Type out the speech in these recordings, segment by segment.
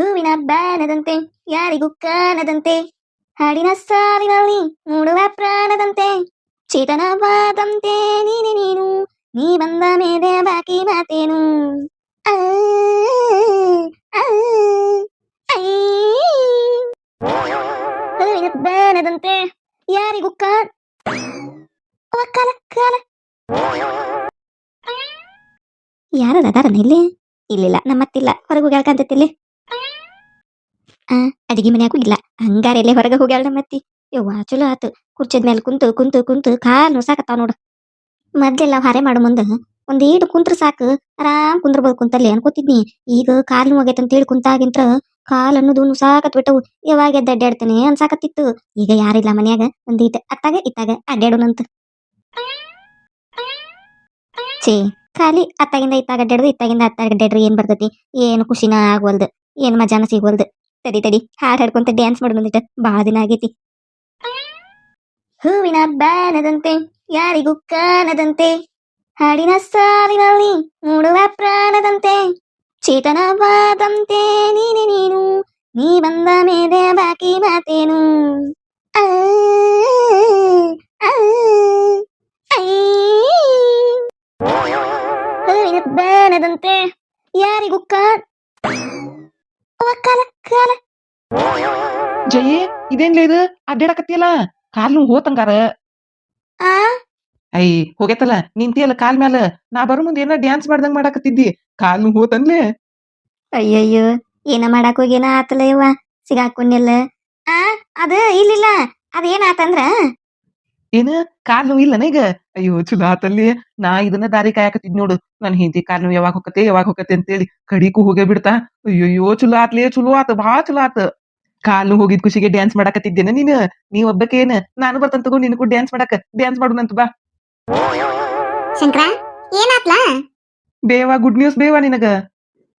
ಹೂವಿನ ಬ್ಯಾನದಂತೆ ಯಾರಿಗೂ ಕಾಣದಂತೆ, ಹಾಡಿನ ಸಾವಿನಲ್ಲಿ ಮೂಡುವ ಪ್ರಾಣದಂತೆ, ಚೇತನವಾದಂತೆ ನೀನೆ ನೀನು, ನೀ ಬಂದ ಮೇಲೆ ಬಾಕಿ ಮಾತೇನು. ಹೂವಿನ ಬ್ಯಾನದಂತೆ ಯಾರಿಗೂ ಕಾಲ ಕಾಲ. ಯಾರದ ಅದಾರನ ಇಲ್ಲಿ? ಇಲ್ಲಿಲ್ಲ, ನಮ್ಮತ್ತಿಲ್ಲ, ಹೊರಗೂ ಕಾಂತೈತಿ ಆ, ಅಡಿಗೆ ಮನ್ಯಾಗೂ ಇಲ್ಲ. ಹಂಗಾರೆಲ್ಲೇ ಹೊರಗೆ ಹೋಗ್ಯಾಳ ನಮ್ಮತ್ತಿ ಯವ್ವಾ, ಚಲೋ ಆತು. ಕುರ್ಚದ ಮೇಲೆ ಕುಂತು ಕುಂತು ಕುಂತು ಕಾಲ್ ನುಸಾಕತ್ತಾವ ನೋಡು. ಮೊದ್ಲೆಲ್ಲ ಹಾರೆ ಮಾಡು ಮುಂದ. ಒಂದೀಡು ಕುಂತ್ರ ಸಾಕು. ಆರಾಮ್ ಕುಂದ್ರಬಹುದು ಕುಂತಲ್ಲಿ ಅನ್ಕೋತಿದ್ನಿ. ಈಗ ಕಾಲ್ ಹೋಗೈತೆ ಅಂತ ಹೇಳಿ ಕುಂತಾಗಿಂತ್ರ ಕಾಲ್ ಅನ್ನೋದು ನುಸಾಕತ್ ಬಿಟ್ಟವು. ಯಾವಾಗ ಎದ್ದ ಅಡ್ಡಾಡ್ತೇನೆ ಅನ್ಸಾಕತ್ತಿತ್ತು. ಈಗ ಯಾರಿಲ್ಲ ಮನ್ಯಾಗ? ಒಂದ್ ಈಟ್ ಅತ್ತಾಗ, ಇತ್ತಾಗ ಅಡ್ಡಾಡೋಣಂತ ಛೇ, ಖಾಲಿ ಅತ್ತಾಗಿಂದ ಇತ್ತಾಗ ಅಡ್ಡಾಡ್ದು ಇತ್ತಾಗಿಂದ ಅತ್ತಾಗ ಅಡ್ಡಾಡ್ರಿ ಏನ್ ಬರ್ತೈತಿ? ಏನು ಖುಷಿನ ಆಗ್ವಲ್ದು ಏನ್ ಮಜಾನ ಸಿಗ್ವಲ್ದು ತಡಿ ತಡಿ. ಹಾಡ್ ಹಾಡ್ಕೊಂತ ಡ್ಯಾನ್ಸ್ ಮಾಡು ಬಂದಿಟ್ಟ ಬಾಳ ದಿನ ಆಗೈತಿ. ಹೂವಿನ ಬ್ಯಾನದಂತೆ ಯಾರಿಗೂ ಕಾಣದಂತೆ, ಹಾಡಿನ ಸಾವಿನಲ್ಲಿ ಮೂಡುವ ಪ್ರಾಣದಂತೆ, ಚೇತನವಾದಂತೆ ನೀನೆ ನೀನು, ನೀ ಬಂದ ಮೇಲೆ ಬಾಕಿ ಮಾತೇನು. ಹೂವಿನ ಬ್ಯಾನದಂತೆ ಯಾರಿಗೂ ಕಾಲ ಜಯಿ ಇದೇನ್ಲೇ ಇದು? ಅಡ್ಡಾಡಕತ್ತಿಯಲ್ಲ? ಕಾಲು ಹೋತಂಗಾರ ಆ? ಐ ಹೋಗೈತಲ್ಲ ನಿಂತಿಯಲ್ಲ ಕಾಲ್ ಮ್ಯಾಲ. ನಾ ಬರೋ ಮುಂದೆ ಏನ ಡ್ಯಾನ್ಸ್ ಮಾಡ್ದಂಗ್ ಮಾಡಕತ್ತಿದ್ದಿ? ಕಾಲು ಹೋತನ್ಲೆ. ಅಯ್ಯಯ್ಯೋ ಏನ ಮಾಡಕ್ ಹೋಗೇನ ಆತಲ್ಲ ಯವ್ವ ಸಿಗಾಕೊಂಡಿಲ್ಲ ಆ ಅದ ಇಲ್ಲಿಲ್ಲ. ಅದೇನಾತಂದ್ರ ಏನ? ಕಾಲ್ ನೋವು ಇಲ್ಲ ಈಗ? ಅಯ್ಯೋ ಚಲೋ ಆತಲ್ಲಿ. ನಾ ಇದನ್ನ ದಾರಿ ಕಾಯಕತ್ತಿದ್ ನೋಡು. ನನ್ ಹಿಂದಿ ಕಾಲ್ ನೋವು ಯಾವಾಗ ಹೋಗತ್ತೆ ಯಾವಾಗ ಹೋಗತ್ತೆ ಅಂತೇಳಿ ಕಡಿಗೂ ಹೋಗೇ ಬಿಡ್ತಾ. ಅಯ್ಯಯ್ಯೋ ಚಲೋ ಆತ್ಲೇ ಚಲೋ ಆತ ಬಾ ಚಲೋ ಆತ. ಕಾಲು ಹೋಗಿದ್ ಖುಷಿಗೆ ಡ್ಯಾನ್ಸ್ ಮಾಡಾಕತ್ತಿದ್ದೇನ ನೀನ್? ನೀ ಒಬ್ಬಕೇನ ನಾನು ಬರ್ತಂತ ತಗೋ ನಿನಗೂ ಡ್ಯಾನ್ಸ್ ಮಾಡಾಕ. ಡ್ಯಾನ್ಸ್ ಮಾಡೋಣಂತ ಬಾ. ಶಂಕರ ಏನಾತ್ಲ? ಬೇವಾ ಗುಡ್ ನ್ಯೂಸ್ ಬೇವಾ ನಿನಗ?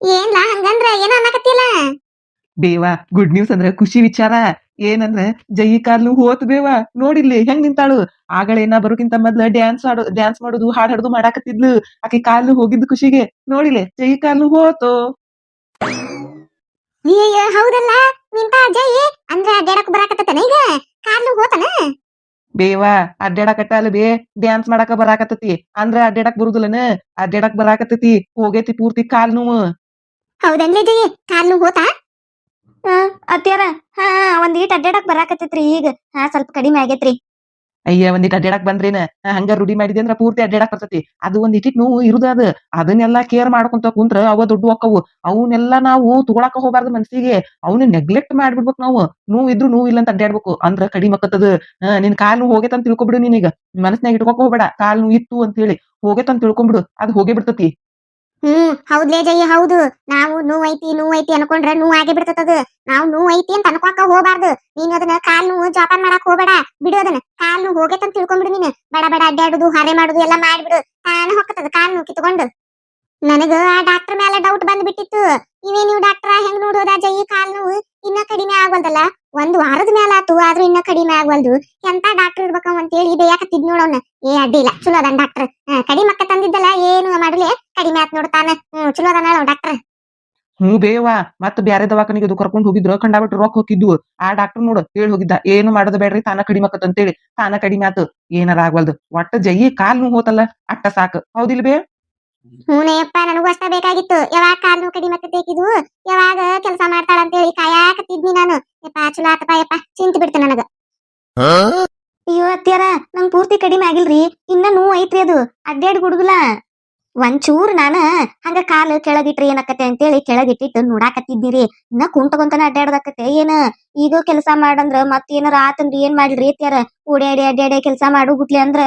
ಏನ್ಲಾ ಹಂಗಂದ್ರ ಏನ ಅನ್ನಕತ್ತಿಲ್ಲ? ಬೇವಾ ಗುಡ್ ನ್ಯೂಸ್ ಅಂದ್ರ ಖುಷಿ ವಿಚಾರ. ಏನಂದ್ರ ಜಯಿ ಕಾರ್ಲು ಹೋತ್ ಬೇವಾ ನೋಡಿಲ್ಲಿ ಹೆಂಗ್ ನಿಂತಾಳು? ಆಗಳೇನ ಬರೋಕ್ಕಿಂತ ಮೊದ್ಲ ಡ್ಯಾನ್ಸ್ ಆಡೋ ಡ್ಯಾನ್ಸ್ ಮಾಡೋದು ಹಾಡ್ ಹಾಡುದು ಮಾಡಾಕತ್ತಿದ್ಲು. ಆಕೆ ಕಾಲು ಹೋಗಿದ್ದು ಖುಷಿಗೆ ನೋಡಿಲೆ ಜೈ ಕಾರ್ಲು ಹೋತು? ಹೌದಲ್ಲ? ನಿಂತ ಅಂದ್ರ ಅಡ್ಡಾಡಕ್ ಬರಾಕತ್ತನ ಈಗ? ಕಾಲು ಹೋತನ? ಬೇವಾ ಅಲ್ಲ ಬೇ ಡ್ಯಾನ್ಸ್ ಮಾಡಾಕ ಬರಾಕತ್ತತಿ. ಅಂದ್ರ ಅಡ್ಡಾಡಕ್ ಬರುದಿಲ್ಲನ? ಅಡ್ಡಾಡಕ್ ಬರಾಕತ್ತತಿ ಹೋಗೇತಿ ಪೂರ್ತಿ ಕಾಲ್ ನೋವು. ಹೌದನ್ಲೇ ಕಾಲ್ ನೋವು ಹೋತಾ? ಅತ್ಯಾರ ಹಾ ಒಂದ್ ಈಟ್ ಅಡ್ಡಾಡಕ್ ಬರಾಕತ್ತೈತ್ರಿ ಈಗ. ಹಾ, ಸ್ವಲ್ಪ ಕಡಿಮೆ ಆಗೇತ್ರಿ. ಅಯ್ಯ ಒಂದಿಟ್ ಅಡ್ಡಾಡಕ್ ಬಂದ್ರೇನ ಹಂಗ ರೂಢಿ ಮಾಡಿದೆ ಅಂದ್ರ ಪೂರ್ತಿ ಅಡ್ಡಾಡಕ್ ಬರ್ತತಿ. ಅದು ಒಂದ್ ಇಟ್ಟಿಟ್ ನೋವು ಇರುದ ಅದ. ಅದನ್ನೆಲ್ಲಾ ಕೇರ್ ಮಾಡ್ಕೊಂತ ಕುಂತ್ರ ಅವ ದೊಡ್ಡ ಅಕ್ಕವು ಅವನ್ನೆಲ್ಲಾ ನಾವು ತಗೊಳಕ ಹೋಗ್ಬಾರ್ದು ಮನ್ಸಿಗೆ. ಅವನ್ನ ನೆಗ್ಲೆಕ್ಟ್ ಮಾಡ್ಬಿಡ್ಬೇಕು ನಾವು. ನೋವು ಇದ್ರು ನೋವು ಇಲ್ಲ ಅಂತ ಅಡ್ಡಾಡ್ಬೇಕು ಅಂದ್ರ ಕಡಿಮೆ ಆಕತ್ತದ. ನಿನ್ ಕಾಲು ಹೋಗೇತಂತ ತಿಳ್ಕೊಬಿಡು ನಿನಗ. ಮನಸ್ನಾಗ ಇಟ್ಕೊಕ್ ಹೋಗ್ಬೇಡ. ಕಾಲ್ ನೋವು ಇತ್ತು ಅಂತ ಹೇಳಿ. ಹೋಗೈತ್ ಅಂತ ತಿಳ್ಕೊಂಬಿಡು. ಅದ್ ಹೋಗೇ ಬಿಡ್ತತಿ. ಹ್ಮ್ ಹೌದ್ಲೇ ಜಯ, ಹೌದು. ನಾವು ನೋವು ಐತಿ ನೋವು ಐತಿ ಅನ್ಕೊಂಡ್ರ ನೋವು ಆಗೇ ಬಿಡ್ತದ ನಾವು ನೋವು ಐತಿ ಅಂತ ಅನ್ಕೊಕ ಹೋಗ್ಬಾರ್ದು. ನೀನು ಅದನ್ನ ಕಾಲ್ ನೋವು ಜೋಪಾನ್ ಮಾಡಕ್ ಹೋಗ್ಬೇಡ. ಬಿಡು ಅದನ್ನ. ಕಾಲ್ ನೋವು ಹೋಗೈತೆ ಅಂತ ತಿಳ್ಕೊಂಡ್ಬಿಡು ನೀನು. ಬಡ ಬಡ ಅಡ್ಡಾಡುದು ಹರೆ ಮಾಡುದು, ಎಲ್ಲ ಮಾಡ್ಬಿಡು. ತಾನೇ ಹೊಕ್ಕತದ ಕಾಲ್ ನೋವು ಕಿತ್ಕೊಂಡು. ನನಗ ಆ ಡಾಕ್ಟರ್ ಮೇಲೆ ಡೌಟ್ ಬಂದ್ ಬಿಟ್ಟಿತ್ತು ಇವೇ ನೀವು ಡಾಕ್ಟರ್, ಹೆಂಗ್ ನೋಡೋದ ಜಯಿ, ಕಾಲ್ ನೋವು? ಇನ್ನ ಕಡಿಮೆ ಆಗ್ವಲ್ದಲ್ಲ? ಒಂದ್ ವಾರದ ಮೇಲೆ ಆತು, ಆದ್ರೂ ಇನ್ನ ಕಡಿಮೆ ಆಗ್ವಲ್ದು. ಎಂತ ಡಾಕ್ಟರ್ ಇರ್ಬೇಕವ್ ಅಂತೇಳಿ ಬೇಯಾಕತ್ತಿದ್ ನೋಡೋಣ ಏ ಅಡ್ಡಿಲ್ಲ ಚಲೋ ಅದನ್ ಡಾಕ್ಟರ್. ಕಡಿಮೆ ಅಕ್ಕ ತಂದಿದ್ದಲ್ಲ, ಏನು ಮಾಡ್ಲಿ? ಕಡಿಮೆ ಆತ್ ನೋಡ್ತಾನ ಹ್ಮ್ ಚಲೋ ಅದಾನ ಡಾಕ್ಟರ್ ಹ್ಞೂ ಬೇವಾ ಮತ್ತ ಬ್ಯಾರೆ ದವಾಖಾನಿಗೆ ಇದು ಕರ್ಕೊಂಡು ಹೋಗಿದ್ರು ಕಂಡಾಬಿಟ್ಟು ರೊಕ್ಕ ಹೋಗಿದ್ವು ಆ ಡಾಕ್ಟರ್ ನೋಡು ಹೇಳಿ ಹೋಗಿದ್ದ ಏನು ಮಾಡೋದು ಬೇಡ್ರಿ ತಾನ ಕಡಿಮೆ ಆಕತ್ ಅಂತೇಳಿ ತಾನ ಕಡಿಮೆ ಆತು ಏನಾರ ಆಗ್ವಲ್ದು. ಒಟ್ಟ ಜೈ ಕಾಲ್ ನೋವು ಹೋತಲ್ಲ ಅಟ್ಟ ಸಾಕು. ಹೌದಿಲ್ ಬೇ? ಹೂನೇಯಪ್ಪ ನನಗೂ ಅಷ್ಟ ಬೇಕಾಗಿತ್ತು. ಯಾವಾಗ ಕಾಲ್ ನೋವು ಕಡಿಮೆ ಬೇಕಿದ್ವು ಯಾವಾಗ ಕೆಲಸ ಮಾಡ್ತಾಳ ಅಂತೇಳಿ ಕಾಯಾಕತ್ತಿದ್ನಿ ನಾನು. ಯಪ್ಪ ಚಲೋ ಆತಪ್ಪ ಯಪ್ಪ ಚಿಂತ ಬಿಡ್ತ ನನಗ. ಅಯ್ಯೋ ಅತ್ತಿಯಾರ ನಂಗ್ ಪೂರ್ತಿ ಕಡಿಮೆ ಆಗಿಲ್ರಿ ಇನ್ನ ನೋವು ಐತ್ರಿ ಅದು ಅಡ್ಡಾಡ್ ಗುಡುಗುಲ. ಒಂಚೂರ್ ನಾನ ಹಂಗ ಕಾಲು ಕೆಳಗಿಟ್ರಿ ಏನಕತ್ತೆ ಅಂತೇಳಿ ಕೆಳಗಿಟ್ಟಿಟ್ಟು ನೋಡಾಕತ್ತಿದ್ದೀರಿ. ಇನ್ನ ಕುಂಟಕೊಂತನ ಅಡ್ಡಾಡದಕ್ಕತ್ತೆ ಏನ ಈಗ ಕೆಲಸ ಮಾಡಂದ್ರ ಮತ್ ಏನಾರ ಆತಂದ್ರ ಏನ್ ಮಾಡ್ಲಿ ಅತ್ಯಾರ ಓಡ್ಯಾಡಿ ಅಡ್ಡಾಡಿ ಕೆಲಸ ಮಾಡು ಗುಟ್ಲಿ ಅಂದ್ರ.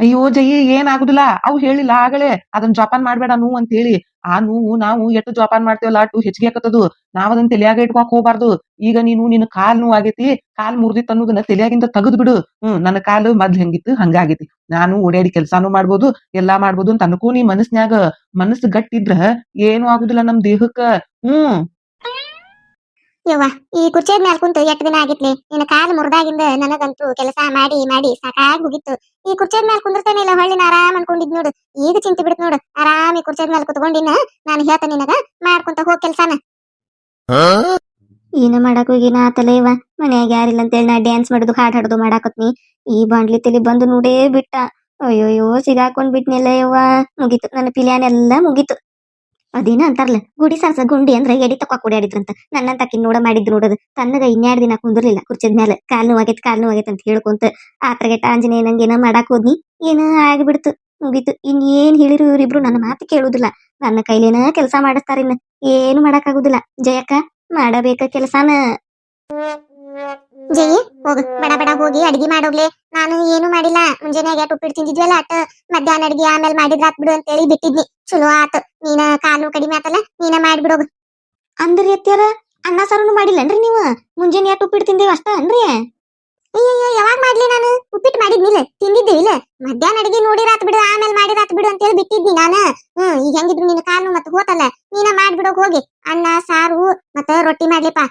ಅಯ್ಯೋ ಜಯಿ ಏನ್ ಅವ್ ಹೇಳಿಲ್ಲ ಆಗಲೇ. ಅದನ್ನ ಜಪಾನ್ ಮಾಡ್ಬೇಡ ನೋವು ಅಂತ ಹೇಳಿ ಆ ನೋವು ನಾವು ಎಷ್ಟು ಜೋಪಾನ್ ಮಾಡ್ತೇವಲ್ಲ, ಅಟ್ಟು ಹೆಚ್ಚಿಗೆ ಆಕತ್ತದು ನಾವ್ ಅದನ್ನ ತಲೆಯಾಗ ಇಟ್ಕೊಕ್ ಹೋಗ್ಬಾರ್ದು. ಈಗ ನೀನು ನಿನ್ನ ಕಾಲ್ ನೋವು ಆಗೈತಿ. ಕಾಲ್ ಮುರಿದಿತ್ತು ಅನ್ನೋದನ್ನ ತಲೆಯಾಗಿಂದ ತೆಗೆದು ಬಿಡು. ಹ್ಮ್, ನನ್ನ ಕಾಲು ಮೊದ್ಲು ಹೆಂಗಿತ್ತು, ಹಂಗಾಗೈತಿ. ನಾನು ಓಡಾಡಿ ಕೆಲ್ಸಾನು ಮಾಡ್ಬೋದು, ಎಲ್ಲಾ ಮಾಡ್ಬೋದು ಅಂತ ಅನ್ಕೋ ನೀ ಮನಸ್ನ್ಯಾಗ. ಮನಸ್ಸು ಗಟ್ಟಿದ್ರ, ಏನು ಆಗುದಿಲ್ಲ ನಮ್ ದೇಹಕ್ಕ. ಹ್ಮ್. ಯವ್ವ ಈ ಕುರ್ಚಿಯ ಮ್ಯಾಲ್ ಕುಂತು ಎಷ್ಟ್ ದಿನ ಆಗಿತ್ಲಿ? ನಿನ್ನ ಕಾಲು ಮುರಿದಾಗಿಂದ ನನಗಂತೂ ಕೆಲಸ ಮಾಡಿ ಮಾಡಿ ಸಾಕಾಗಿ ಹೋಗಿತ್ತು ಈ ಕುರ್ಚಿಯ ಮ್ಯಾಲ್ ಕುಂದಿರ್ತೇನೆ ಇಲ್ಲ ಹೊಳ್ಳಿ ನಾ ಆರಾಮ್ ಅನ್ಕೊಂಡಿದ್ ನೋಡು. ಈಗ ಚಿಂತೆ ಬಿಡುತ್ತ ನೋಡು. ಆರಾಮ್ ಈ ಕುರ್ಚಿಯ ಮ್ಯಾಲ್ ಕುತ್ಕೊಂಡಿನ ನಾನು ಹೇಳ್ತೇನೆ ನಿನಗ ಮಾಡ್ಕೊಂತ ಹೋಗ್ ಕೆಲ್ಸಾನ. ಏನ ಮಾಡಕ್ ಹೋಗಿನ ಆತಲ್ಲ ಇವ ಮನ್ಯಾಗ ಯಾರಿಲ್ಲ ಅಂತೇಳಿ ನಾ ಡ್ಯಾನ್ಸ್ ಮಾಡುದು ಹಾಡ್ ಹಾಡುದು ಮಾಡಾಕತ್ನಿ. ಈ ಬಾಂಡ್ಲಿ ತಲಿ ಬಂದು ನೋಡೇ ಬಿಟ್ಟ. ಅಯ್ಯೋಯ್ಯೋ ಸಿಗಾಕೊಂಡ್ ಬಿಟ್ನಿಲ್ಲ ಯವ್ವ. ಮುಗೀತು. ನನ್ನ ಪಿಲ್ಯಾನ್ ಎಲ್ಲ ಮುಗೀತು. ಅದೇನ ಅಂತಾರಲ್ಲ, ಗುಡಿ ಸಾರ್ಸ ಗುಂಡಿ ಅಂದ್ರೆ ಎಡಿ ತಕ್ಕ ಕುಡಿಯಾಡಿದ್ರಂತ ನನ್ನಂತ ಅಕ್ಕಿ ನೋಡ ಮಾಡಿದ್ ನೋಡೋದು. ತನ್ನಗ ಇನ್ಯಾಡ್ ದಿನ ಕುಂದಿರ್ಲಿಲ್ಲ ಕುರ್ಚದ ಮೇಲೆ ಕಾಲ್ ನೋವಾಗೈತ್ ಕಾಲ್ ನೋವಾಗೈತ್ ಅಂತ ಹೇಳ್ಕೊಂತ ಆತ್ರಗೆಟ್ಟ ಆಂಜನೇಯ ನಂಗೆ ಏನ ಮಾಡಾಕ್ ಹೋದ್ನಿ. ಏನ ಆಗ್ಬಿಡ್ತು, ಮುಗೀತು. ಇನ್ ಏನ್ ಹೇಳಿರು ಇವ್ರಿಬ್ರು? ನನ್ನ ಮಾತು ಕೇಳುದಿಲ್ಲ. ನನ್ನ ಕೈಲೇನ ಕೆಲಸ ಮಾಡಿಸ್ತಾರಿನ್ನ. ಏನು ಮಾಡಕ್ಕಾಗುದಿಲ್ಲ ಜಯಕ್ಕ, ಮಾಡಬೇಕ ಕೆಲಸನ. ಜೈ ಹೋಗು. ಬಡ ಬಡ ಹೋಗಿ ಅಡಿಗೆ ಮಾಡೋಗ್ಲೆ ನಾನು ಏನು ಮಾಡಿಲ್ಲ. ಮುಂಜಾನೆ ಉಪ್ಪಿಟ್ಟು ತಿಂದಿದ್ವಲ್ಲ ಅಟ್ ಮಧ್ಯಾಹ್ನ ಅಡಿಗೆ ಆಮೇಲೆ ಮಾಡಿದ್ರ ಆತ್ ಬಿಡು ಅಂತೇಳಿ ಬಿಟ್ಟಿದ್ನಿ. ಚಲೋ ಆತ. ನೀನ ಕಾಲು ಕಡಿಮೆ ಆತಲ್ಲ ನೀನ ಮಾಡ್ಬಿಡೋಗು ಅಂದ್ರಿ ಅತ್ಯಾರ ಅನ್ನ ಸಾರನು ಮಾಡಿಲ್ಲನ್ರಿ ನೀವು? ಮುಂಜಾನೆ ಯಾಟ್ ಉಪ್ಪಿಟ್ಟು ತಿಂದೇವ ಅಷ್ಟ ಅನ್ರಿ? ಅಯ್ಯಯ್ಯೋ ಯಾವಾಗ ಮಾಡ್ಲಿ ನಾನು? ಉಪ್ಪಿಟ್ಟು ಮಾಡಿದ್ನಿಲ್ಲ ತಿಂದಿದ್ದೆ ಇಲ್ಲ. ಮಧ್ಯಾಹ್ನ ಅಡಿಗೆ ನೋಡಿರಾತ್ ಬಿಡು ಆಮೇಲೆ ಮಾಡಿರಾತ್ ಬಿಡು ಅಂತೇಳಿ ಬಿಟ್ಟಿದ್ನಿ ನಾನು. ಹ್ಮ್ ಈಗ ಹೆಂಗಿದ್ರು ನಿನ್ನ ಕಾಲು ಮತ್ತೆ ಹೋತಲ್ಲ ನೀನ ಮಾಡ್ಬಿಡೋಗ್ ಹೋಗಿ ಅನ್ನ ಸಾರು ಮತ್ತೆ ರೊಟ್ಟಿ ಮಾಡ್ಲಿಪ್ಪ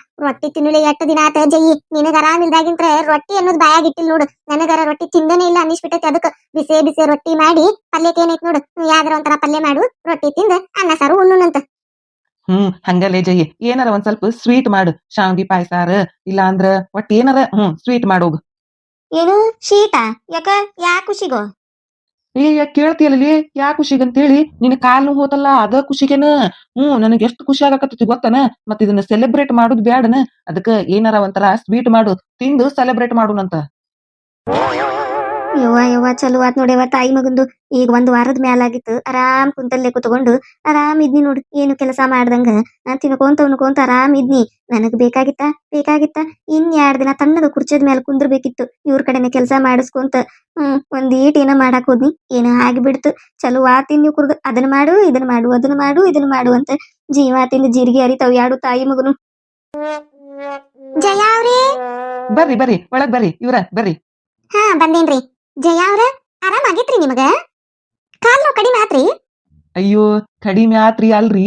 ರೊಟ್ಟಿ ತಿನ್ನಲಿ ಎಷ್ಟು ದಿನ ಆತ ಜಯಿ ನಿನಗ ಆರಾಮಿಲ್ದಾಗಿಂತ್ರ ರೊಟ್ಟಿ ಅನ್ನೋದು ಬಾಯಾಗ ಇಟ್ಟಿಲ್ ನೋಡು. ನನಗರ ರೊಟ್ಟಿ ತಿಂದನೇ ಇಲ್ಲ ಅನ್ನಿಸ್ಬಿಟ್ಟೈತಿ ಅದಕ್ಕೆ. ಬಿಸಿ ಬಿಸಿ ರೊಟ್ಟಿ ಮಾಡಿ ಪಲ್ಯಕ್ಕೆ ಏನೈತ್ ನೋಡು. ಯಾವ್ದಾರ ಒಂಥರ ಪಲ್ಯ ಮಾಡು ರೊಟ್ಟಿ ತಿಂದ ಅನ್ನ ಸಾರು ಉಣ್ಣುನಂತ ಹ್ಮ್ ಹಂಗಲ್ಲೇ ಜಯಿ ಏನಾರ ಒಂದ್ ಸ್ವಲ್ಪ ಸ್ವೀಟ್ ಮಾಡು. ಶಾವ್ಗಿ ಪಾಯಸಾರ ಇಲ್ಲ ಅಂದ್ರ ಒಟ್ ಏನಾರ ಹ್ಮ್ ಸ್ವೀಟ್ ಮಾಡೋಗು ಏನು? ಶೀತ ಯಾಕ? ಯಾ ಖುಷಿಗೋ? ಏ ಕೇಳ್ತಿಯಲ್ಲಿ ಯಾ ಖುಷಿಗಂತೇಳಿ ನಿನ್ನ ಕಾಲು ಹೋತಲ್ಲ, ಅದ ಖುಷಿಗೇನ? ಹ್ಮ್ ನನಗೆ ಎಷ್ಟು ಖುಷಿ ಆಗಕತ್ತೈತಿ ಗೊತ್ತನ? ಮತ್ ಇದನ್ನ ಸೆಲೆಬ್ರೇಟ್ ಮಾಡುದ್ ಬ್ಯಾಡನ? ಅದಕ್ಕ ಏನಾರ ಒಂಥರ ಸ್ವೀಟ್ ಮಾಡು, ತಿಂದು ಸೆಲೆಬ್ರೇಟ್ ಮಾಡುನಂತ ಯವ್ವ ಯವ್ವ ಚಲೋ ಆತ್ ನೋಡ್ಯವ ತಾಯಿ ಮಗಂದು ಈಗ ಒಂದ್ ವಾರದ ಮ್ಯಾಲಾಗಿತ್ತು. ಆರಾಮ್ ಕುಂತಲ್ಲೇ ಕುತ್ಕೊಂಡು ಆರಾಮ್ ಇದ್ನಿ ನೋಡು. ಏನು ಕೆಲಸ ಮಾಡ್ದಂಗ? ನಾನ್ ತಿನ್ಕೊಂತ ಉಣ್ಕೊಂತ ಆರಾಮ್ ಇದ್ನಿ. ನನಗ್ ಬೇಕಾಗಿತ್ತ? ಬೇಕಾಗಿತ್ತ? ಇನ್ ಎರಡ್ ದಿನ ತಣ್ಣದ ಕುರ್ಚದ ಮ್ಯಾಲ ಕುಂದ್ರಬೇಕಿತ್ತು. ಇವ್ರ ಕಡೆನೆ ಕೆಲಸ ಮಾಡಿಸ್ಕೊಂತ ಹ್ಮ್ ಒಂದ್ ಏಟ್ ಏನ ಮಾಡಾಕ್ ಹೋದ್ನಿ. ಏನ ಆಗಿಬಿಡ್ತು. ಚಲೋ ಆತಿನ್ ನೀವು ಕುರ್ದು ಅದನ್ನ ಮಾಡು ಇದನ್ನ ಮಾಡು ಅದನ್ನ ಮಾಡು ಇದನ್ನ ಮಾಡು ಅಂತ ಜೀವ ತಿಂದು ಜೀರಿಗೆ ಅರಿತಾವ್ ಯಾಡು ತಾಯಿ ಮಗನು. ಜಯ ಬರ್ರಿ ಬರ್ರಿ. ಒಳಗ್ ಬರ್ರಿ. ಇವ್ರ ಬರ್ರಿ. ಹಾ ಬಂದೇನ್ರಿ. ಜಯ ಅವ್ರ ಆರಾಮಾಗೈತ್ರಿ ನಿಮಗ? ಕಾಲ್ ನೋವು ಕಡಿಮೆ ಆತ್ರಿ? ಅಯ್ಯೋ ಕಡಿಮೆ ಆತ್ರಿ ಅಲ್ರಿ.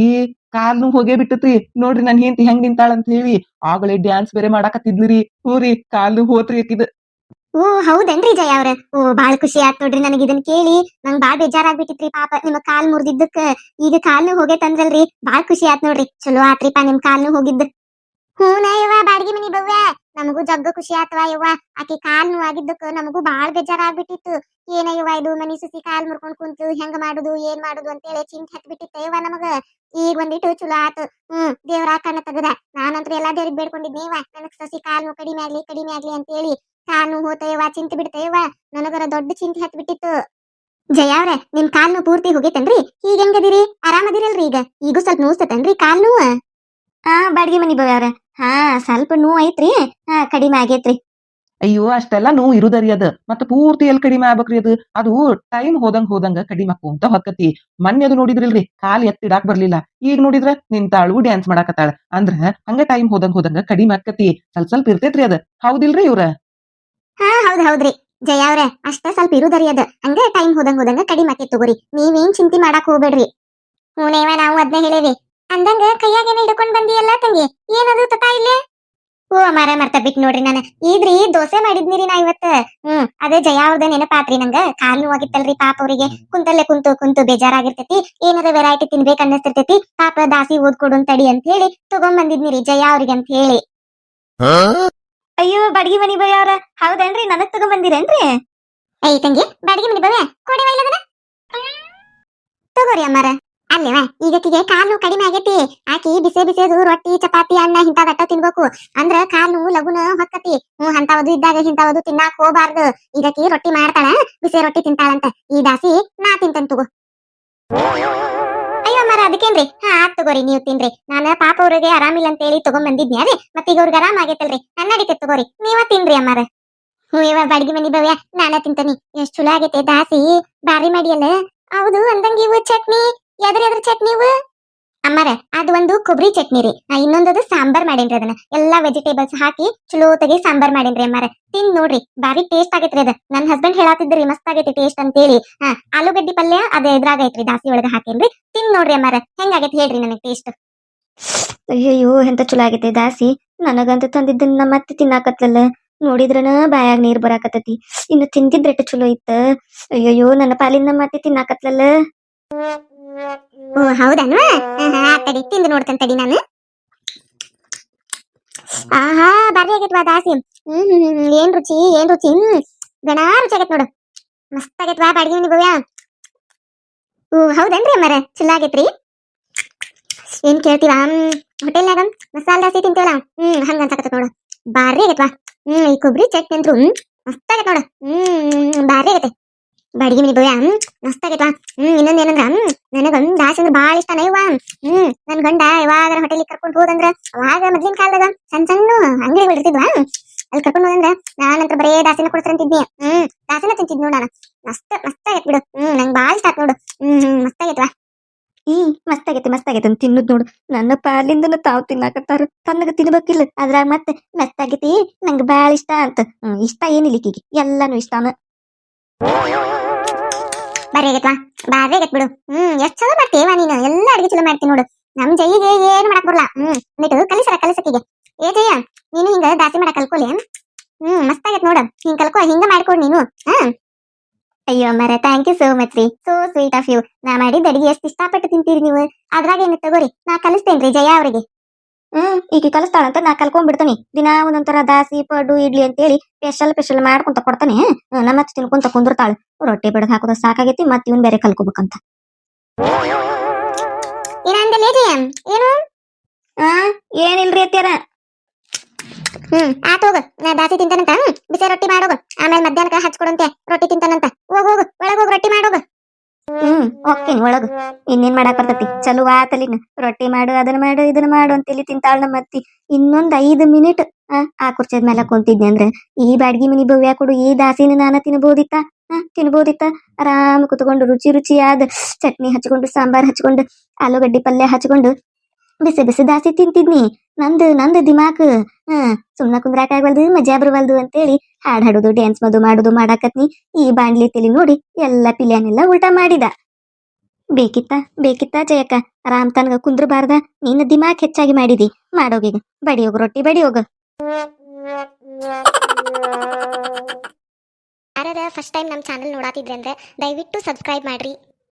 ಕಾಲ್ ನೋವು ಹೋಗೇ ಬಿಟ್ಟತ್ರಿ. ನೋಡ್ರಿ ನನ್ ಹೆಂಡತಿ ಹೆಂಗ್ ನಿಂತಾಳ ಅಂತ ಹೇಳಿ. ಆಗಲೇ ಡ್ಯಾನ್ಸ್ ಬೇರೆ ಮಾಡಾಕತ್ತಿದ್ಲಿರಿ ಹ್ಞೂರಿ ಕಾಲ್ ನೋವು ಹೋತ್ರಿ ಆಕಿದ. ಓ ಹೌದೇನ್ರಿ ಜಯ ಅವ್ರ? ಓ ಬಾಳ ಖುಷಿ ಆತ್ ನೋಡ್ರಿ ನನಗೆ ಇದನ್ ಕೇಳಿ. ನಂಗ್ ಬಾಳ್ ಬೇಜಾರಾಗ್ಬಿಟ್ಟಿತ್ರಿ ಪಾಪ. ನಿಮ್ ಕಾಲ್ ಮುರಿದಿದ್ದಕ್ಕ ಈಗ ಕಾಲ್ ಹೋಗೈತಂದ್ರಲ್ರಿ ಬಾಳ್ ಖುಷಿ ಆತ್ ನೋಡ್ರಿ. ಚಲೋ ಆತ್ರಿಪಾ ನಿಮ್ ಕಾಲ್ ಹೋಗಿದ್ದು. ಹೂನ ಯವ್ವ, ಬಾಡ್ಗಿ ಮನಿ ಬವ್ವ. ನಮಗೂ ಜಗ್ಗ ಖುಷಿ ಆತವ ಯವ್ವ. ಆಕಿ ಕಾಲ್ ಆಗಿದ್ದಕ್ಕ ನಮಗೂ ಬಾಳ್ ಬೇಜಾರಾಗ್ಬಿಟ್ಟಿತ್ತು. ಏನ ಯವ್ವ ಇದು ಮನಿ ಸುಸಿ ಕಾಲ್ ಮುರ್ಕೊಂಡ್ ಕುಂತು ಹೆಂಗ ಮಾಡುದು, ಏನ್ ಮಾಡುದು ಅಂತೇಳಿ ಚಿಂತೆ ಹತ್ಬಿಟ್ಟಿತ್ತ ಯವ್ವ ನಮಗ. ಈಗ ಒಂದಿಟ್ಟು ಚಲೋ ಆತು. ಹ್ಮ್, ದೇವ್ರ ಕಣ್ಣ ತೆಗದ. ನಾನಂತ್ರ ಎಲ್ಲಾ ದೇವ್ರಿಗೆ ಬೇಡ್ಕೊಂಡಿದ್ನೇವ ನನಗ್ ಸಸಿ ಕಾಲ್ ನೋವು ಕಡಿಮೆ ಆಗ್ಲಿ ಕಡಿಮೆ ಆಗ್ಲಿ ಅಂತೇಳಿ ನೋವು ಹೋತೇವ ಚಿಂತೆ ಬಿಡ್ತಯವ್ವ ನನಗರ ದೊಡ್ಡ ಚಿಂತೆ ಹತ್ ಬಿಟ್ಟಿತ್ತು ಜಯ ಅವ್ರೆ, ನಿಮ್ ಕಾಲ್ ನೋವು ಪೂರ್ತಿ ಹೋಗೈತೇನ್ರಿ? ಈಗ ಹೆಂಗದಿರಿ? ಆರಾಮದಿರಲ್ರಿ ಈಗ? ಈಗೂ ಸ್ವಲ್ಪ ನೋಸ್ತತೇನ್ರಿ ಕಾಲ್ ನೋವು ಆ ಬಾಡಿಗೆ ಮನಿ ಬವ್ಯಾರ ಹಾ ಸ್ವಲ್ಪ ನೋವು ಐತ್ರಿ. ಹಾ ಕಡಿಮೆ ಆಗೇತ್ರಿ. ಅಯ್ಯೋ ಅಷ್ಟೆಲ್ಲ ನೋವು ಇರುದರಿ ಅದ. ಮತ್ತ ಪೂರ್ತಿ ಎಲ್ ಕಡಿಮೆ ಆಗ್ಬೇಕ್ರಿ ಅದು? ಅದು ಟೈಮ್ ಹೋದಂಗ ಹೋದಂಗ ಕಡಿಮೆ ಅಂತ ಹೊಕ್ಕತಿ. ಮೊನ್ನೆ ಅದು ನೋಡಿದ್ರಿಲ್ರಿ ಕಾಲ್ ಎತ್ತಿಡಾಕ್ ಬರ್ಲಿಲ್ಲ. ಈಗ ನೋಡಿದ್ರ ನಿಂತಾಳು ಡ್ಯಾನ್ಸ್ ಮಾಡಾಕತ್ತಾಳ. ಅಂದ್ರ ಹಂಗ ಟೈಮ್ ಹೋದಂಗ ಹೋದಂಗ ಕಡಿಮೆ ಆಕತಿ. ಸ್ವಲ್ಪ ಸ್ವಲ್ಪ ಇರ್ತೈತ್ರಿ ಅದ. ಹೌದಿಲ್ರಿ ಇವ್ರ? ಹಾ ಹೌದ್ ಹೌದ್ರಿ. ಜಯ ಅವ್ರೆ ಅಷ್ಟ ಸ್ವಲ್ಪ ಇರುದರಿ ಅದ. ಹಂಗ ಟೈಮ್ ಹೋದಂಗ ಹೋದಂಗ ಕಡಿಮೆ ಆಕೇತ್ ತಗೋರಿ. ನೀವೇನ್ ಚಿಂತೆ ಮಾಡಾಕ್ ಹೋಗ್ಬೇಡ್ರಿ. ಹೂನೇವ ನಾವು ಅದ್ನ ಹೇಳೇವಿ. ಅಂದಂಗ ಕೈಯಾಗ ಏನ ಹಿಡ್ಕೊಂಡ್ ಬಂದಿಯಲ್ಲ ತಂಗಿ? ಏನದು ತತಾ ಇಲ್ಲೇ? ಓ ಮಾರ ಮರ್ತ ಬಿಟ್ ನೋಡ್ರಿ ನಾನು. ಈದ್ರಿ ದೋಸೆ ಮಾಡಿದ್ನಿರಿ ನಾ ಇವತ್ತ. ಹ್ಮ್ ಅದೇ ಜಯ ಅವ್ರದ ನೆನಪಾತ್ರಿ ನಂಗ. ಕಾಲ್ ನೋವಾಗಿತ್ತಲ್ರಿ ಪಾಪ ಅವ್ರಿಗೆ. ಕುಂತಲ್ಲೇ ಕುಂತು ಕುಂತು ಬೇಜಾರಾಗಿರ್ತೈತಿ. ಏನಾರ ವೆರೈಟಿ ತಿನ್ಬೇಕು ಅನ್ನಿಸ್ತಿರ್ತೈತಿ. ಪಾಪ ದಾಸಿ ಓದ್ಕೊಡು ತಡಿ ಅಂತ ಹೇಳಿ ತಗೊಂಡ್ ಬಂದಿದ್ನಿರಿ ಜಯ ಅವ್ರಿಗೆ ಅಂತ ಹೇಳಿ ಅಯ್ಯೋ ಬಡಗಿ ಮನಿ ಬವ್ಯಾರ ಹೌದೇನ್ರಿ? ನನಗ್ ತಗೊಂಡ್ ಬಂದಿರೇನ್ರಿ ಐ ತಂಗಿ ಬಡಗಿ ಮನಿ ಬವ್ಯ ಕೊಡಿ ತಗೋರಿ ಅಮ್ಮಾರ. ಅಲ್ಲೇವ ಈಗಕ್ಕಿಗೆ ಕಾಲು ಕಡಿಮೆ ಆಗೈತಿ. ಆಕಿ ಬಿಸಿ ಬಿಸಿದು ರೊಟ್ಟಿ, ಚಪಾತಿ, ಅನ್ನ ಇಂತಾದಟ್ಟ ತಿನ್ಬೇಕು. ಅಂದ್ರ ಕಾಲು ಲಗುನ ಹೊಕ್ಕತಿ. ಹ್ಮ್ ಅಂತವದು ಇದ್ದಾಗ ಹಿಂತಾವದು ತಿನ್ನಾಕ್ ಹೋಗ್ಬಾರ್ದು. ಈಗಕಿ ರೊಟ್ಟಿ ಮಾಡ್ತಾಳ, ಬಿಸಿ ರೊಟ್ಟಿ ತಿಂತಾಳಂತ. ಈ ದಾಸಿ ನಾ ತಿಂತೇನ್ ತಗೋ. ಅಯ್ಯೋ ಮರ ಅದಕ್ಕೇನ್ರಿ? ಹಾ, ಆತ್ ತಗೋರಿ, ನೀವು ತಿನ್ರಿ. ನಾನ ಪಾಪ ಅವ್ರಿಗೆ ಆರಾಮಿಲ್ಲ ಅಂತೇಳಿ ತಗೊಂಡ್ ಬಂದಿದ್ನಿ ರೀ? ಮತ್ತೆ ಈಗ ಅವ್ರಿಗೆ ಆರಾಮ ಆಗೈತಲ್ರಿ. ನನ್ನ ತಗೋರಿ. ನೀವ ತಿನ್ರಿ ಅಮ್ಮಾರ ಹ್ಞೂ ಇವ ಬಾಡಿಗೆ ಮನಿ ಬವ್ಯ, ನಾನ ತಿಂತಾನಿ. ಎಷ್ಟ್ ಚಲೋ ಆಗೈತೆ ದಾಸಿ. ಬಾರಿ ಮಾಡಿಯಲ್ಲ. ಹೌದು, ಅಂದಂಗ ಇವು ಚಟ್ನಿ. ಎದ್ರ ಎದ್ರ ಚಟ್ನಿ ಅಮ್ಮರ, ಅದು ಒಂದು ಕೊಬ್ಬರಿ ಚಟ್ನಿ ರೀ. ಇನ್ನೊಂದದು ಸಾಂಬಾರ್ ಮಾಡೇನ್ರಿ ಅದನ್ನ. ಎಲ್ಲಾ ವೆಜಿಟೇಬಲ್ಸ್ ಹಾಕಿ ಚಲೋತಾಗಿ ಸಾಂಬಾರ್ ಮಾಡೇನ್ರಿ ಅಮ್ಮಾರ. ತಿನ್ ನೋಡ್ರಿ ಬಾರಿ ಟೇಸ್ಟ್ ಆಗೈತ್ರಿ ಅದ. ನನ್ ಹಸ್ಬೆಂಡ್ ಹೇಳಾತಿದ್ರಿ ಮಸ್ತ್ ಆಗೈತಿ ಟೇಸ್ಟ್ ಅಂತೇಳಿ. ಹಾ ಆಲೂಗಡ್ಡಿ ಪಲ್ಯ, ಅದ ಇದ್ರಾಗೈತ್ರಿ ದಾಸಿ ಒಳಗ ಹಾಕೇನ್ರಿ. ತಿನ್ ನೋಡ್ರಿ ಅಮ್ಮಾರ, ಹೆಂಗಾಗೈತಿ ಹೇಳ್ರಿ ನನಗ್ ಟೇಸ್ಟ್ ಅಯ್ಯಯ್ಯೋ, ಎಂತ ಚಲೋ ಆಗೈತೆ ದಾಸಿ ನನಗಂತ ತಂದಿದ್ದನ್ನ ಮತ್ತೆ ತಿನ್ನಾಕತ್ತಲ್ಲ ನೋಡಿದ್ರನ ಬಾಯಾಗ ನೀರ್ ಬರಾಕತ್ತತಿ. ಇನ್ನು ತಿಂದಿದ್ರೆ ಚಲೋ ಇತ್ತ. ಅಯ್ಯಯ್ಯೋ, ನನ್ನ ಪಾಲಿನ ಮತ್ತೆ ತಿನ್ನಾಕತ್ಲಲ್ಲ. ಓ, ಹೌದನು? ತಡಿ, ತಿಂದು ನೋಡ್ತೇನೆ ತಡಿ ನಾನು. ಆಹಾ ಬಾರಿ ಆಗೈತ್ವಾ ದಾಸಿ. ಹ್ಮ್. ಏನ್ ರುಚಿ ಏನ್ ರುಚಿ? ಹ್ಮ್, ಗಣಾ ರುಚಿ ಆಗೈತ್ ನೋಡು. ಮಸ್ತ್ ಆಗೈತ್ವಾ ಬಾಡಿಗೆ ಮನಿ ಭವ್ಯ ಓ, ಹೌದನ್ರಿ ಅಮ್ಮರ? ಚಲೋ ಆಗೈತ್ರಿ. ಏನ್ ಕೇಳ್ತೀವ? ಹೋಟೆಲ್ ಹೋಟೆಲ್ನಾಗ ಮಸಾಲ ದಾಸಿ ತಿಂತೀವಲ್ಲ? ಹ್ಮ್, ಹಂಗ ಅನ್ಸಕತ್ತ ನೋಡು. ಬಾರಿ ಆಗೈತ್ವಾ ಹ್ಮ್, ಈ ಕೊಬ್ಬರಿ ಚಟ್ನಿ ಅಂದ್ರು ಮಸ್ತ್ ಆಗೈತ್ ನೋಡು. ಹ್ಮ್ ಬಾರಿ ಆಗೈತೆ. ಬಾಡಿಗೆ ಮನಿ ಭವ್ಯ ಮಸ್ತಾಗೈತ್ವಾ ಹ್ಮ್, ಇನ್ನೊಂದ್ ಏನಂದ್ರ? ನನಗ ದಾಸಿ ಅಂದ್ರೆ ಬಾಳ ಇಷ್ಟ ನೈವಾ ಹ್ಮ್, ನನ್ ಗಂಡ ಯಾವಾಗ ಹೋಟೆಲ್ ಕರ್ಕೊಂಡ್ ಹೋದಂದ್ರ ಅವಾಗ ಮೊದ್ಲಿನ ಕಾಲದಾಗ ಸಣ್ಣ ಸಣ್ಣ ಅಂಗಡಿಗಳು ಇರ್ತಿದ್ವಾ ಅಲ್ಲಿ ಕರ್ಕೊಂಡ್ ಹೋದಂದ್ರ ನಾನಂತ್ರ ಬರೇ ದಾಸಿನ ಕೊಡ್ತಾರಂತಿದ್ನಿ. ಹ್ಮ್, ದಾಸಿನ ತಿಂತಿದ್ ನೋಡ ನಾನು. ಮಸ್ತ್ ಮಸ್ತಾಗೈತ್ ಬಿಡು. ಹ್ಮ್, ನಂಗ್ ಬಾಳ ಇಷ್ಟ ನೋಡು. ಹ್ಮ್ ಹ್ಮ್, ಮಸ್ತ್ ಆಗೈತ್ವಾ ಹ್ಮ್ ಮಸ್ತ್ ಆಗೈತೆ ಮಸ್ತ್ ಆಗೈತೆ ಅಂತ ತಿನ್ನೋದ್ ನೋಡು. ನನ್ನ ಪಾಲಿಂದನು ತಾವ್ ತಿನ್ನಾಕತ್ತಾರ. ತನ್ನಗ ತಿನ್ಬೇಕಿಲ್ಲ. ಅದ್ರಾಗ ಮತ್ತೆ ಮಸ್ತ್ ಆಗೈತಿ, ನಂಗೆ ಬಾಳ ಇಷ್ಟ ಅಂತ. ಹ್ಮ್, ಇಷ್ಟ ಏನಿಲ್ಲ ಈಕಿಗೆ. ಎಲ್ಲಾನು ಇಷ್ಟಾನ. ಬಾರಿ ಆಗೈತ್ವಾ ಬಿಡು ಹ್ಮ್, ಎಷ್ಟ್ ಚಲೋ ಮಾಡ್ತೀವ ನೀನು? ಎಲ್ಲ ಅಡಿಗೆ ಚಲೋ ಮಾಡ್ತೀನಿ ನೋಡು. ನಮ್ ಜೈಗೆ ಏನು ಮಾಡಕ್ ಬರಲ್ಲ. ಹ್ಮ್ ಬಿಟ್ಟು ಕಲಿಸರ ಕಲಿಸಕ್ಕಿಗೆ ಏ ಜಯ, ನೀನು ಹಿಂಗ ದಾಸಿ ಮಾಡಕ್ ಕಲ್ಕೊಲಿ ಹ್ಮ್? ಮಸ್ತ್ ಆಗೈತ್ ನೋಡು. ಹಿಂಗ್ ಕಲ್ಕೊ, ಹಿಂಗ ಮಾಡ್ಕೊಡ್ ನೀನು ಅಯ್ಯೋ ಮರ ಥ್ಯಾಂಕ್ ಯು ಸೋ ಮಚ್ ರೀ. ಸೋ ಸ್ವೀಟ್ ಆಫ್ ಯು ನಾ ಮಾಡಿದ ಅಡಿಗೆ ಎಷ್ಟು ಇಷ್ಟಪಟ್ಟು ತಿಂತೀರಿ ನೀವು? ಅದ್ರಾಗ ಏನು ತಗೋರಿ? ನಾ ಕಲಿಸ್ತೇನ್ರಿ ಜಯ ಅವರಿಗೆ. ಹ್ಮ್ ಈಕಿ ಕಲಿಸ್ತಾಳಂತ ನಾ ಕಲ್ಕೊಂಡ್ ಬಿಡ್ತಾನೆ ದಿನಾ ಒಂದೊಂಥರ ದಾಸಿ ಪಡ್ಡು ಇಡ್ಲಿ ಅಂತೇಳಿ ಸ್ಪೆಷಲ್ ಸ್ಪೆಷಲ್ ಮಾಡ್ಕೊಂತ ಕೊಡ್ತಾನೆ. ನಮ್ಮ ತಿನ್ಕೊಂತ ಕುಂದಿರ್ತಾಳ. ರೊಟ್ಟಿ ಬಿಡದ್ ಹಾಕೋದ ಸಾಕಾಗೈತಿ ಮತ್ ಇವನ್ ಬೇರೆ ಕಲ್ಕೋಬೇಕಂತ. ಏನು ಆ ಏನಿಲ್ರಿ ಅತ್ಯಾರ ಹ್ಮ್ ಆತ ಹೋಗ. ನಾ ದಾಸಿ ತಿಂತಾನಂತ. ಹ್ಮ್, ಬಿಸಿ ರೊಟ್ಟಿ ಮಾಡೋಗು ಆಮೇಲೆ ಮಧ್ಯಾಹ್ನಕ್ಕ ಹಚ್ಕೊಡಂತೆ. ರೊಟ್ಟಿ ತಿಂತಾನಂತ. ಹೋಗ್ ಹೋಗು. ಒಳಗ್ ಹೋಗ್ ರೊಟ್ಟಿ ಹೋಗ್ತೀನಿ, ಒಳಗ. ಇನ್ನೇನ್ ಮಾಡಾಕ್ ಬರ್ತತಿ? ಚಲೋ ಆತಲಿನ ರೊಟ್ಟಿ ಮಾಡು ಅದನ್ನ ಮಾಡು ಇದನ್ನ ಮಾಡು ಅಂತೇಳಿ ತಿಂತಾಳ ನಮ್ಮ ಅತ್ತಿ. ಇನ್ನೊಂದ್ ಐದ್ ಮಿನಿಟ್, ಆ ಕುರ್ಚದ ಮೇಲೆ ಕುಂತಿದ್ನಿ ಅಂದ್ರೆ, ಈ ಬಾಡ್ಗಿ ಮನಿ ಬವ್ಯಾ ಕೊಡು, ಈ ದಾಸಿನ ನಾನ ತಿನ್ಬೋದಿತ್ತ? ತಿನ್ಬೋದಿತ್ತ? ಆರಾಮ್ ಕುತ್ಕೊಂಡು ರುಚಿ ರುಚಿಯಾದ ಚಟ್ನಿ ಹಚ್ಕೊಂಡು, ಸಾಂಬಾರ್ ಹಚ್ಕೊಂಡು, ಆಲೂಗಡ್ಡಿ ಪಲ್ಯ ಹಚ್ಕೊಂಡು, ಬಿಸಿ ಬಿಸಿ ದಾಸಿ ತಿಂತಿದ್ನಿ. ನಂದು ನಂದು ದಿಮಾಕ್ ಹ ಸುಮ್ನ ಕುಂದ್ರಾಕ ಆಗವಲ್ದು, ಮಜಾ ಬರವಲ್ದು ಅಂತೇಳಿ ಹಾಡ್ ಹಾಡುದು, ಡ್ಯಾನ್ಸ್ ಮದು, ಮಾಡೋದು ಮಾಡಾಕತ್ನಿ. ಈ ಬಾಂಡ್ಲಿ ತಿಳಿ ನೋಡಿ ಎಲ್ಲ ಪಿಲ್ಯಾನೆಲ್ಲ ಉಲ್ಟಾ ಮಾಡಿದ. ಬೇಕಿತ್ತ? ಬೇಕಿತ್ತ ಜಯಕ್ಕ? ರಾಮ್ ತನಗ ಕುಂದ್ರಬಾರ್ದ? ನಿನ್ನ ದಿಮಾಕ್ ಹೆಚ್ಚಾಗಿ ಮಾಡಿದಿ. ಮಾಡೋಗೀಗ ಬಡಿ ಹೋಗು, ರೊಟ್ಟಿ ಬಡಿಯೋಗ ಯಾರ್ಯಾರ ಫಸ್ಟ್ ಟೈಮ್ ನಮ್ಮ ಚಾನಲ್ ನೋಡಾತಿದ್ರೆ ಅಂದ್ರೆ ದಯವಿಟ್ಟು ಸಬ್ಸ್ಕ್ರೈಬ್ ಮಾಡ್ರಿ.